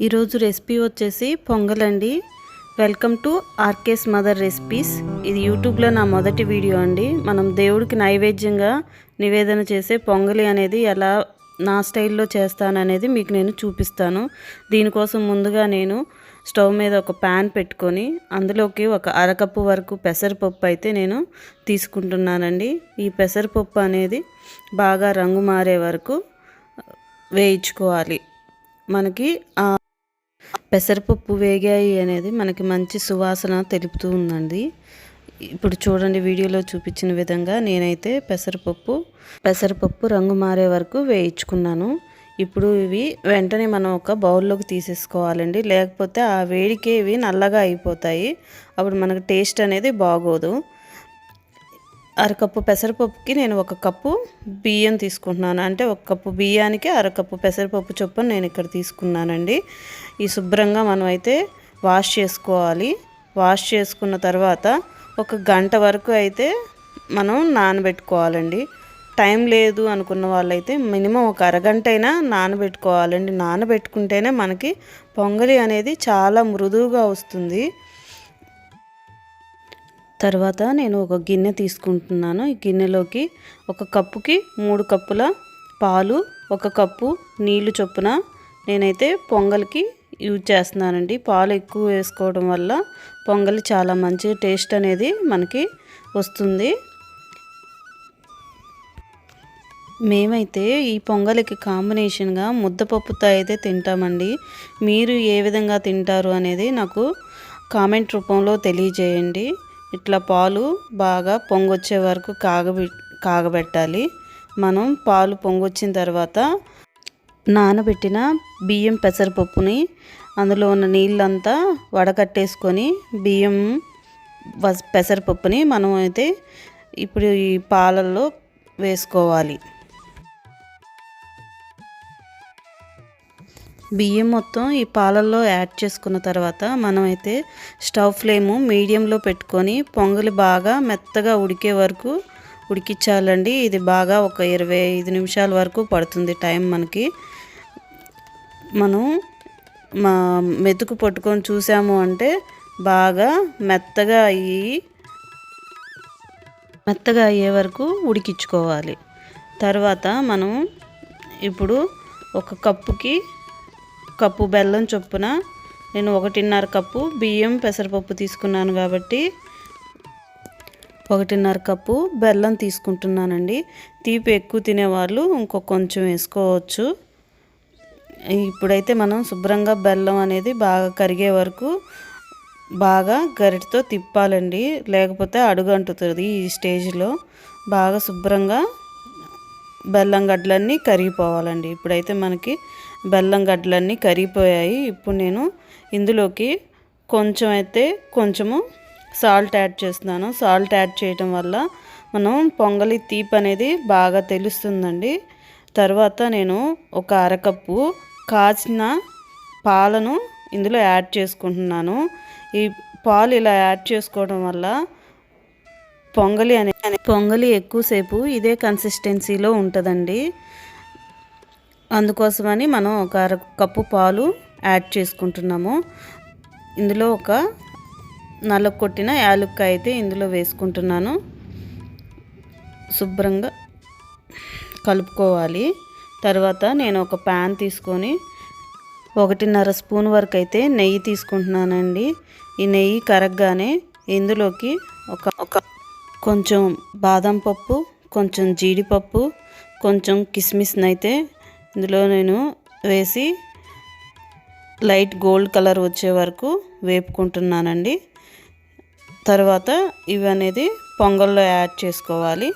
ఈరోజు రెసిపీ వచ్చేసి పొంగల్ అండి welcome to RK's mother recipes. ఇది యూట్యూబ్లో నా మొదటి వీడియో అండి. మనం దేవుడికి నైవేద్యంగా నివేదన చేసే పొంగలి అనేది ఎలా నా స్టైల్లో చేస్తాననేది మీకు నేను చూపిస్తాను. దీనికోసం ముందుగా నేను స్టవ్ మీద ఒక ప్యాన్ పెట్టుకొని అందులోకి ఒక అరకప్పు వరకు పెసరపప్పు అయితే నేను తీసుకుంటున్నానండి. ఈ పెసరపప్పు అనేది బాగా రంగు మారే వరకు వేయించుకోవాలి. మనకి పెసరపప్పు వేగాయి అనేది మనకి మంచి సువాసన తెలుపుతూ ఉందండి. ఇప్పుడు చూడండి వీడియోలో చూపించిన విధంగా నేనైతే పెసరపప్పు పెసరపప్పు రంగు మారే వరకు వేయించుకున్నాను. ఇప్పుడు ఇవి వెంటనే మనం ఒక బౌల్లోకి తీసేసుకోవాలండి. లేకపోతే ఆ వేడికే ఇవి నల్లగా అయిపోతాయి. అప్పుడు మనకు టేస్ట్ అనేది బాగోదు. అరకప్పు పెసరపప్పుకి నేను ఒక కప్పు బియ్యం తీసుకుంటున్నాను. అంటే ఒక కప్పు బియ్యానికి అరకప్పు పెసరపప్పు చొప్పున నేను ఇక్కడ తీసుకున్నానండి. ఈ శుభ్రంగా మనం అయితే వాష్ చేసుకోవాలి. వాష్ చేసుకున్న తర్వాత ఒక గంట వరకు అయితే మనం నానబెట్టుకోవాలండి. టైం లేదు అనుకున్న వాళ్ళైతే మినిమం ఒక అరగంట అయినా నానబెట్టుకోవాలండి. నానబెట్టుకుంటేనే మనకి పొంగలి అనేది చాలా మృదువుగా వస్తుంది. తర్వాత నేను ఒక గిన్నె తీసుకుంటున్నాను. ఈ గిన్నెలోకి ఒక కప్పుకి మూడు కప్పుల పాలు ఒక కప్పు నీళ్ళు చొప్పున నేనైతే పొంగల్కి యూజ్ చేస్తున్నానండి. పాలు ఎక్కువ వేసుకోవడం వల్ల పొంగలి చాలా మంచి టేస్ట్ అనేది మనకి వస్తుంది. మేమైతే ఈ పొంగలికి కాంబినేషన్గా ముద్దపప్పుతో అయితే తింటామండి. మీరు ఏ విధంగా తింటారు అనేది నాకు కామెంట్ రూపంలో తెలియజేయండి. ఇట్లా పాలు బాగా పొంగొచ్చే వరకు కాగబె కాగబెట్టాలి. మనం పాలు పొంగొచ్చిన తర్వాత నానబెట్టిన బియ్యం పెసరపప్పుని అందులో ఉన్న నీళ్ళంతా వడకట్టేసుకొని బియ్యం పెసరపప్పుని మనం అయితే ఇప్పుడు ఈ పాలల్లో వేసుకోవాలి. బియ్యం మొత్తం ఈ పాలల్లో యాడ్ చేసుకున్న తర్వాత మనమైతే స్టవ్ ఫ్లేము మీడియంలో పెట్టుకొని పొంగలి బాగా మెత్తగా ఉడికే వరకు ఉడికించాలండి. ఇది బాగా ఒక ఇరవై ఐదు నిమిషాల వరకు పడుతుంది టైం మనకి. మనం మా మెతుకు పట్టుకొని చూసాము అంటే బాగా మెత్తగా అయ్యి మెత్తగా అయ్యే వరకు ఉడికించుకోవాలి. తర్వాత మనం ఇప్పుడు ఒక కప్పుకి కప్పు బెల్లం చొప్పున నేను ఒకటిన్నర కప్పు బియ్యం పెసరపప్పు తీసుకున్నాను కాబట్టి ఒకటిన్నర కప్పు బెల్లం తీసుకుంటున్నానండి. తీపి ఎక్కువ తినేవాళ్ళు ఇంకో కొంచెం వేసుకోవచ్చు. ఇప్పుడైతే మనం శుభ్రంగా బెల్లం అనేది బాగా కరిగే వరకు బాగా గరిటతో తిప్పాలండి. లేకపోతే అడుగు అంటుతుంది ఈ స్టేజ్లో. బాగా శుభ్రంగా బెల్లం గడ్డలన్నీ కరిగిపోవాలండి. ఇప్పుడైతే మనకి బెల్లం గడ్డలన్నీ కరిగిపోయాయి. ఇప్పుడు నేను ఇందులోకి కొంచెం అయితే కొంచెము సాల్ట్ యాడ్ చేస్తున్నాను. సాల్ట్ యాడ్ చేయటం వల్ల మనం పొంగలి తీపి అనేది బాగా తెలుస్తుందండి. తర్వాత నేను ఒక అరకప్పు కాచిన పాలను ఇందులో యాడ్ చేసుకుంటున్నాను. ఈ పాలు ఇలా యాడ్ చేసుకోవడం వల్ల పొంగలి అనే పొంగలి ఎక్కువసేపు ఇదే కన్సిస్టెన్సీలో ఉంటుందండి. అందుకోసమని మనం ఒక అర కప్పు పాలు యాడ్ చేసుకుంటున్నాము. ఇందులో ఒక నల్ల కొట్టిన యాలుక్కాయ అయితే ఇందులో వేసుకుంటున్నాను. శుభ్రంగా కలుపుకోవాలి. తర్వాత నేను ఒక ప్యాన్ తీసుకొని ఒకటిన్నర స్పూన్ వరకు అయితే నెయ్యి తీసుకుంటున్నానండి. ఈ నెయ్యి కరగ్గానే ఇందులోకి కొంచెం బాదం పప్పు కొంచెం జీడిపప్పు కొంచెం కిస్మిస్ని అయితే ఇందులో నేను వేసి లైట్ గోల్డ్ కలర్ వచ్చే వరకు వేపుకుంటున్నానండి. తర్వాత ఇవి అనేది పొంగల్లో యాడ్ చేసుకోవాలి.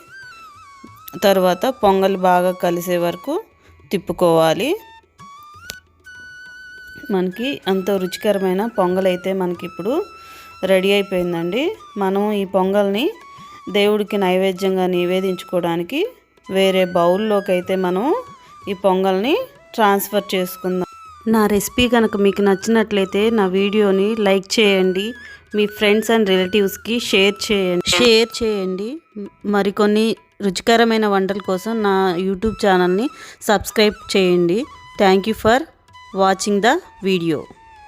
తర్వాత పొంగల్ బాగా కలిసే వరకు తిప్పుకోవాలి. మనకి అంత రుచికరమైన పొంగల్ అయితే మనకి ఇప్పుడు రెడీ అయిపోయిందండి. మనం ఈ పొంగల్ని దేవుడికి నైవేద్యంగా నివేదించుకోవడానికి వేరే బౌల్లోకి అయితే మనం ఈ పొంగల్ని ట్రాన్స్ఫర్ చేసుకుందాం. నా రెసిపీ కనుక మీకు నచ్చినట్లయితే నా వీడియోని లైక్ చేయండి మీ ఫ్రెండ్స్ అండ్ రిలేటివ్స్కి షేర్ చేయండి. షేర్ చేయండి. మరికొన్ని రుచికరమైన వంటల కోసం నా యూట్యూబ్ ఛానల్ని సబ్స్క్రైబ్ చేయండి. Thank you for watching the video.